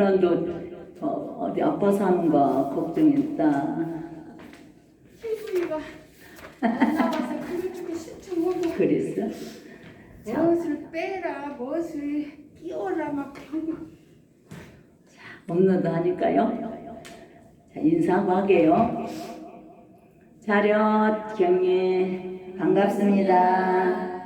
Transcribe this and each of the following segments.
누난도 어, 어디 아파서 하는가 걱정했다. 피부가 안 나와서 싫지 뭐고 그랬어? 참. 무엇을 빼라 무엇을 끼워라 막 그런 거 없는도 하니까요. 자, 인사하고 하게요. 차렷 경례 반갑습니다.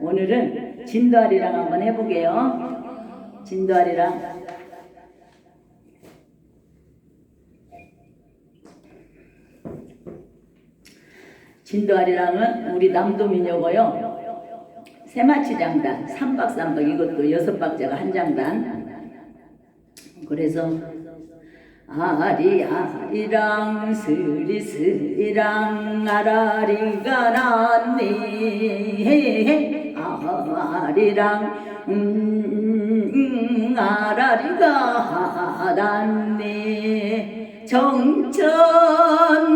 오늘은 진도아리랑 한번 해보게요. 진도아리랑 진도아리랑은 우리 남도민요고요. 세마치 장단, 삼박삼박 이것도 여섯 박자가 한 장단. 그래서 아리 아리랑 스리 스리랑 아라리가 났네 아리랑 음, 아라리가 났네 정천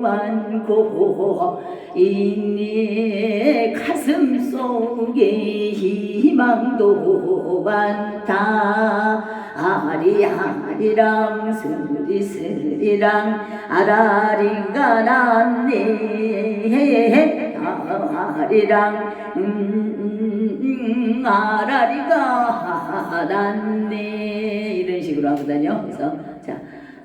많고 이네 가슴 속에 희망도 많다. 아리아리랑 스리스리랑 아라리가 났네. 아리랑 음, 아라리가 났네. 이런 식으로 하거든요. 그래서 자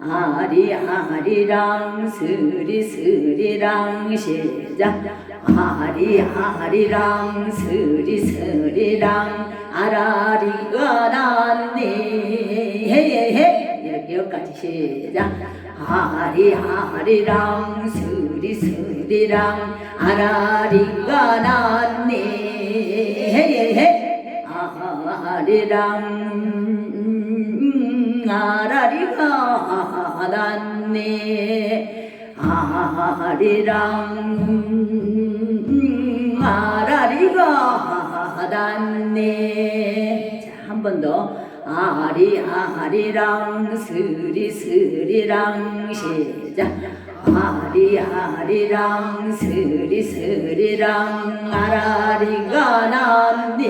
아리 아리랑 스리 스리랑 시작. 아리 아리랑 스리 스리랑 아라리가 났네 이렇게 여기까지 시작. 아리 아리랑 스리 스리랑 아라리가 났네 아리랑 아라리가 났네. 아리랑 아라리가 났네. 자, 한번 더. 아리 아리랑 스리 스리랑 시작. 아리 아리랑 스리 스리랑 아라리가 났네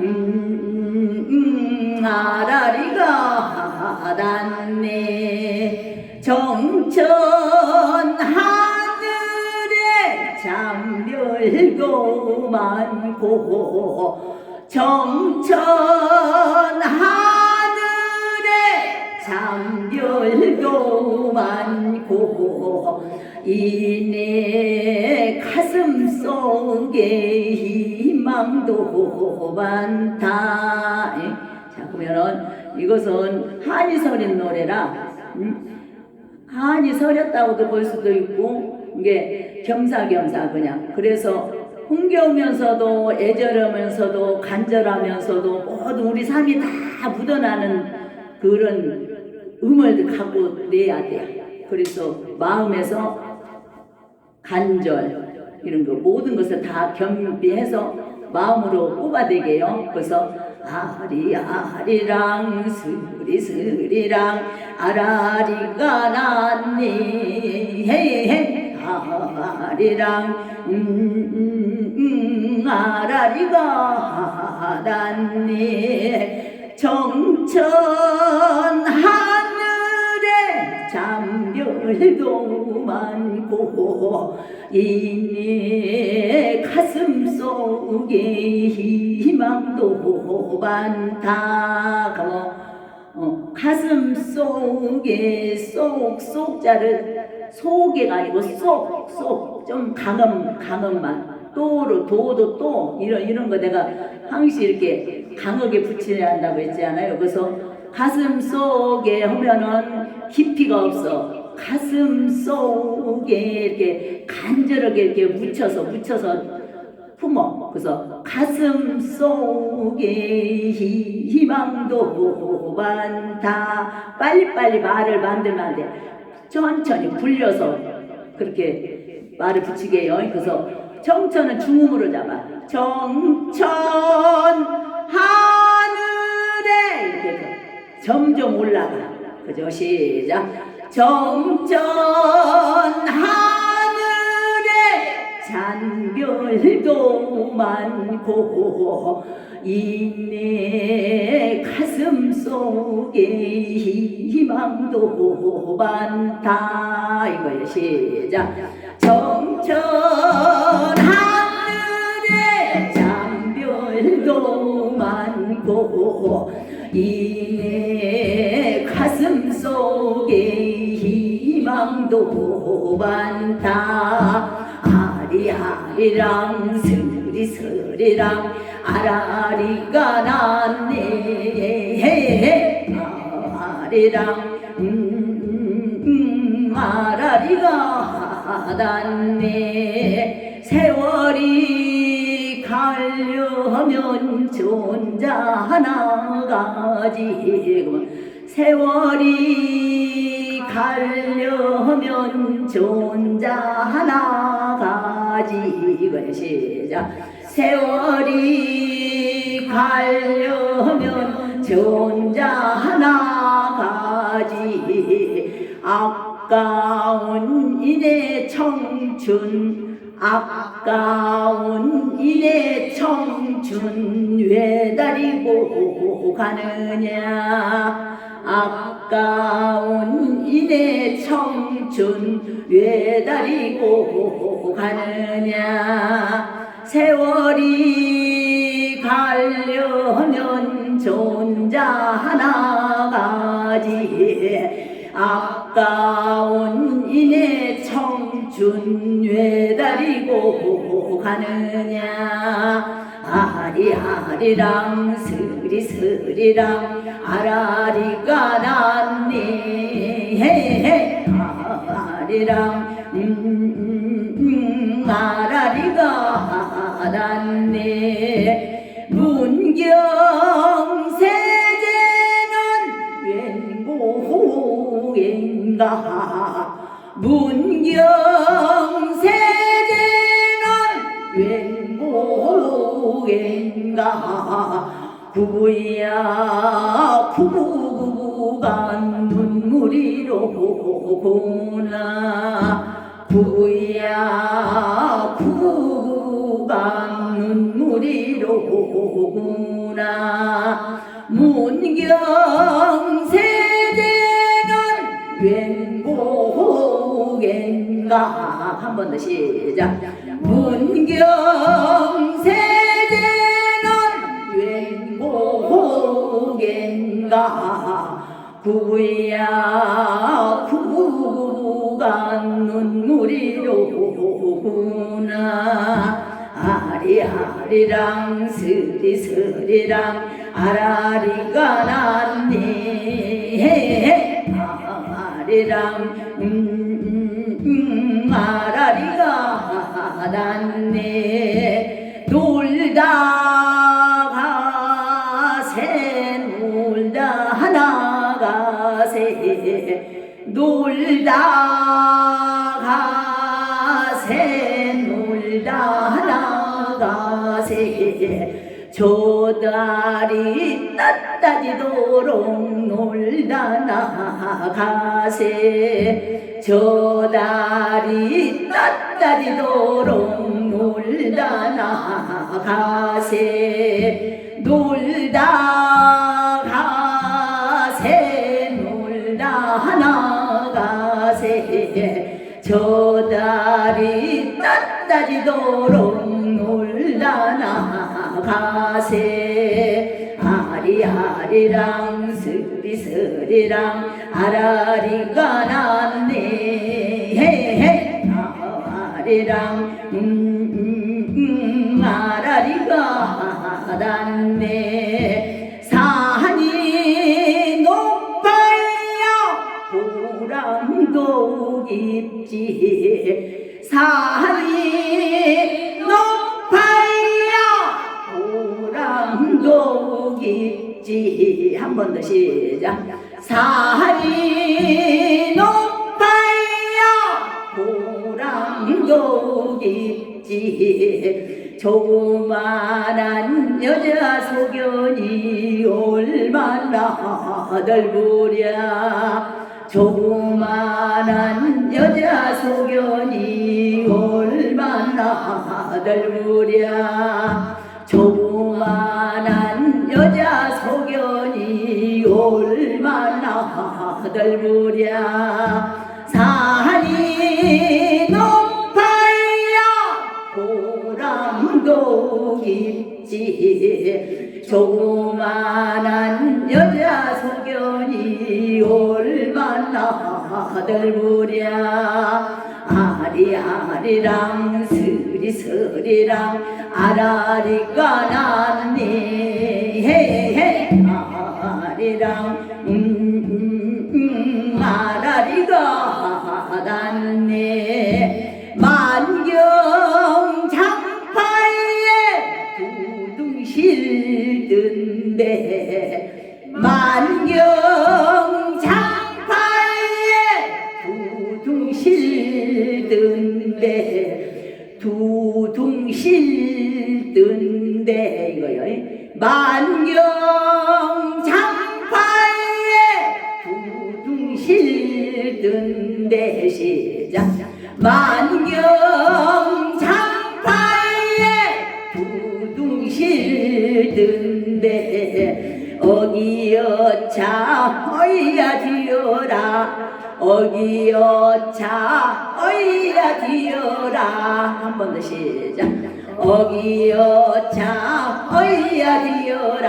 음, 아라리가 났네 정천 하늘에 잠별도 많고 정천 하늘에 잠별도 많고 이내 가슴 속에 희망도 많다. 예? 자 그러면은 이것은 한이 서린 노래라 음? 한이 서렸다고도 볼 수도 있고 이게 겸사겸사 그냥 그래서 흥겨우면서도 애절하면서도 간절하면서도 모두 우리 삶이 다 묻어나는 그런 음을 갖고 내야 돼. 그래서 마음에서 간절 이런 거 모든 것을 다 겸비해서 마음으로 뽑아대게요. 그래서 아리 아리랑 스리 스리랑 아라리가 났네 아리랑 음, 음, 음, 아라리가 났네 정천 하늘에 잠별도 많고 이내 가슴 속에 희망도 많다. 어, 가슴 속에 쏙 쏙자를 속에가 아니고 쏙쏙 좀 강음 강음만 또로 도도 또 이런 이런 거 내가 항시 이렇게 강하게 붙여야 한다고 했지 않아요. 그래서 가슴 속에 하면은 깊이가 없어. 가슴 속에 이렇게 간절하게 이렇게 묻혀서 묻혀서 품어. 그래서 가슴 속에 희- 희망도 많다. 빨리빨리 말을 만들면 안 돼. 천천히 불려서 그렇게 말을 붙이게 해요. 그래서 정천은 중음으로 잡아. 정천 하늘에 이렇게 점점 올라가. 그죠? 시작. 정천 하늘에 잔별도 많고 이내 가슴 속에 희망도 많다 이거예요 시작 정천 하늘에 잔별도 많고 이내 가슴 속에 희망도 많다. 아리아리랑 스리스리랑 아라리가 났네. 아리랑 음, 음, 아라리가 났네. 세월이 가려면 존자 하나가지 세월이 가려면 존자 하나가지 이거야 시작. 세월이 가려면 존자 하나가지 아까운 이내 청춘 아까운 이내 청춘 왜 다리고 가느냐? 아까운 이내 청춘 왜 다리고 가느냐? 세월이 가려면 존자 하나 가지. 아까운 이내 청 춘왜 다리고 가느냐? 아리 아리랑 스리 스리랑 아라리가 났네 아리랑 음, 음, 음, 아라리가 났네 문경 세제는 웬고인가? 문 경 세제는 웬고인가? 구구야 구구가 눈물이로구나? 구구야 구구가 눈물이로구나? 문경 세 웬고겐가? 한 번 더 시작. 문경 세대는 웬고겐가? 구구야 구구가 눈물이로구나. 아리아리랑 스리스리랑 아라리가 났네. 아리랑 음, 음, 조다리 따따지도록 놀다 나가세. 저다리 따따지도록 놀다 나가세. 놀다가 새 놀다 하나가세. 저다리 따따지도록 아리아리랑 스리스리랑 아 한 번 더 시작. 산이 높아야 보람도 깊지. 조그만한 여자 소견이 얼마나 넓으랴. 조그만한 여자 소견이 얼마나 덜무랴. 조그만한 여자 얼마나 덜무랴. 산이 높아야 보람도 깊지. 조그만한 여자 소견이 얼마나 덜무랴. 아리아리랑 스리스리랑 아라리가 났네 헤헤. 아리랑 든 어라 어기여차 어이야 지어라. 한 번 더 시작. 어기여차 어이야 지어라.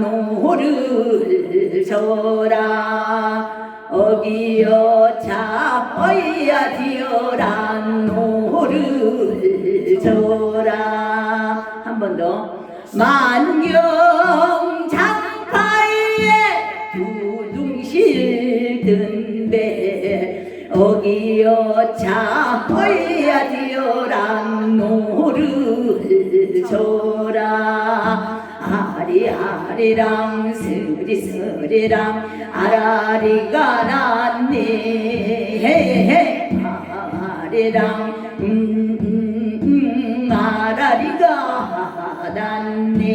노를 져라. 어기여차 어이야 지어라. 노를 져라. 한 번 더. 만경 어이야 지어라 노를 져라. 아리아리랑 스리스리랑 아라리가 났네. 아리랑 음, 음, 음, 아라리가 났네.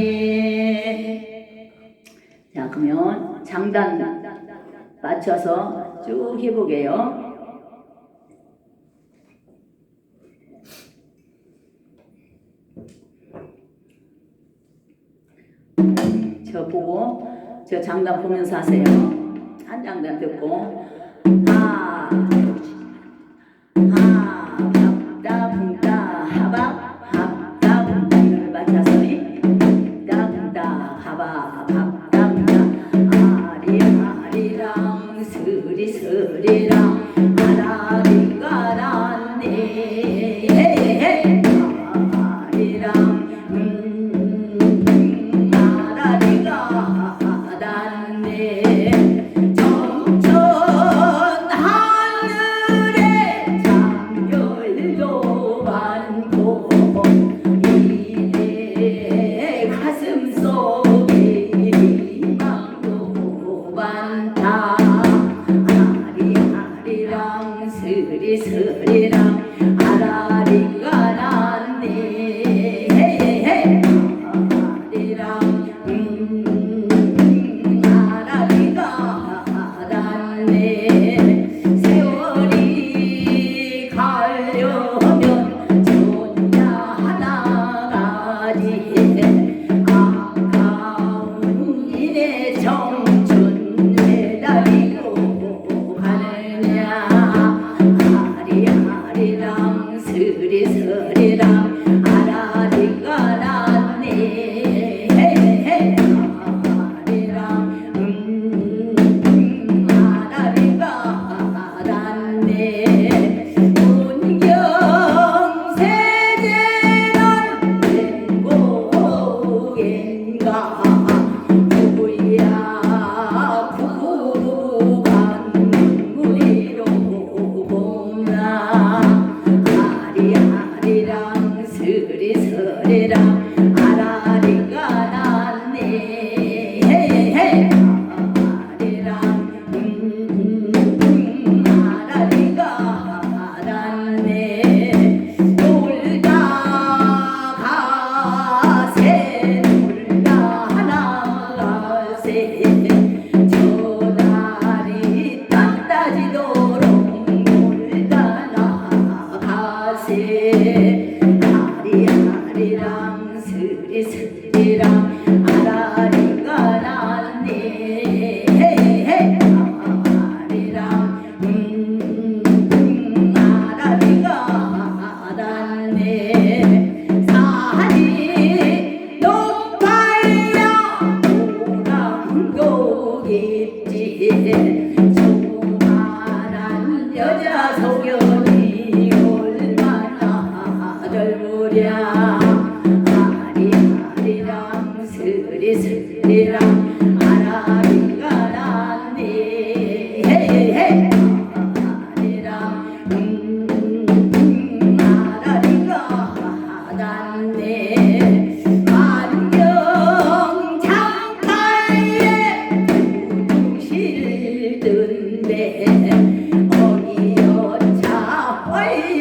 자 그러면 장단 맞춰서 쭉 해보게요 저 보고 저 장단 보면서 하세요. 한 장단 듣고 반다 아리아리랑 스리스리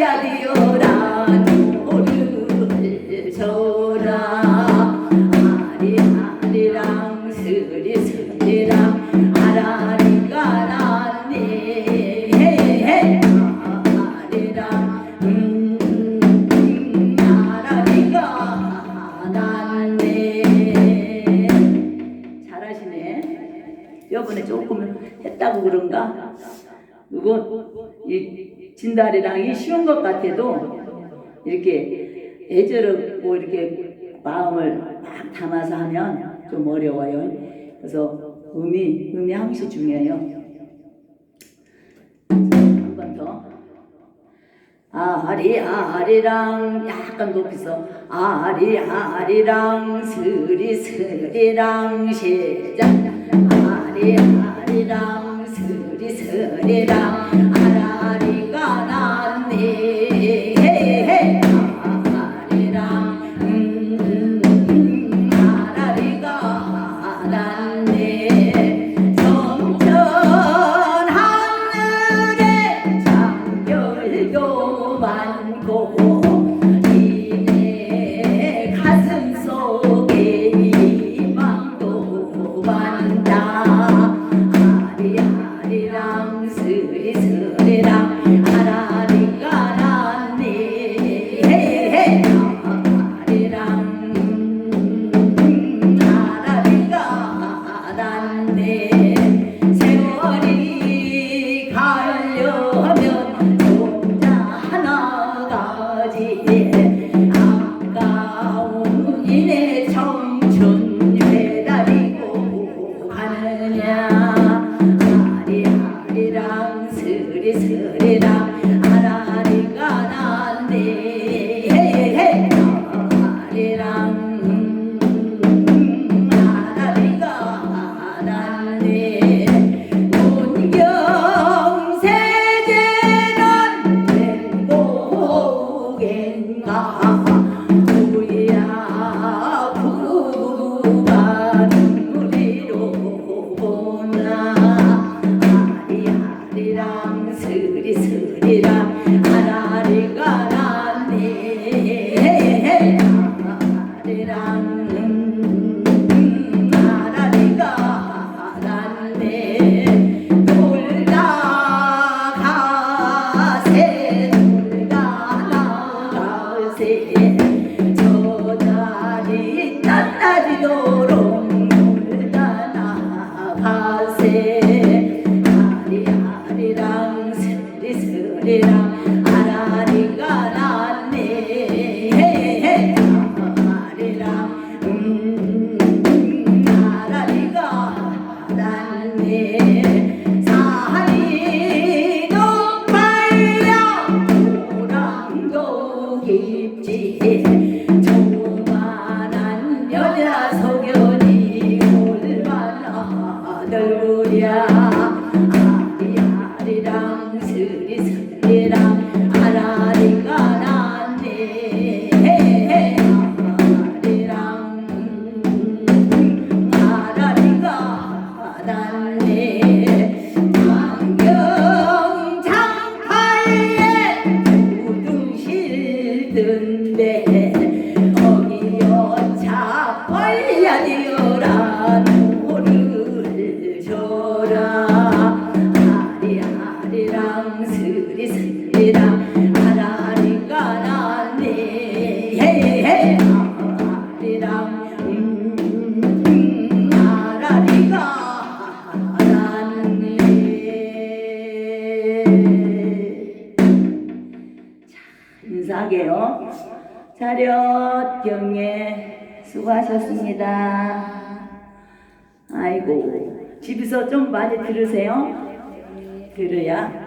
vida, Dios. 분갈이랑이 쉬운 것 같아도 이렇게 애절하고 이렇게 마음을 막 담아서 하면 좀 어려워요. 그래서 음이, 음이 항시 중요해요. 한 번 더. 아, 아리 아, 아리랑 약간 높이서 아, 아리 아리랑 스리 스리랑 시작 아리 아리랑 스리 스리랑 자렷 경에 수고하셨습니다. 인사하게요 수고하셨습니다. 집에서 좀 많이 들으세요. 들어야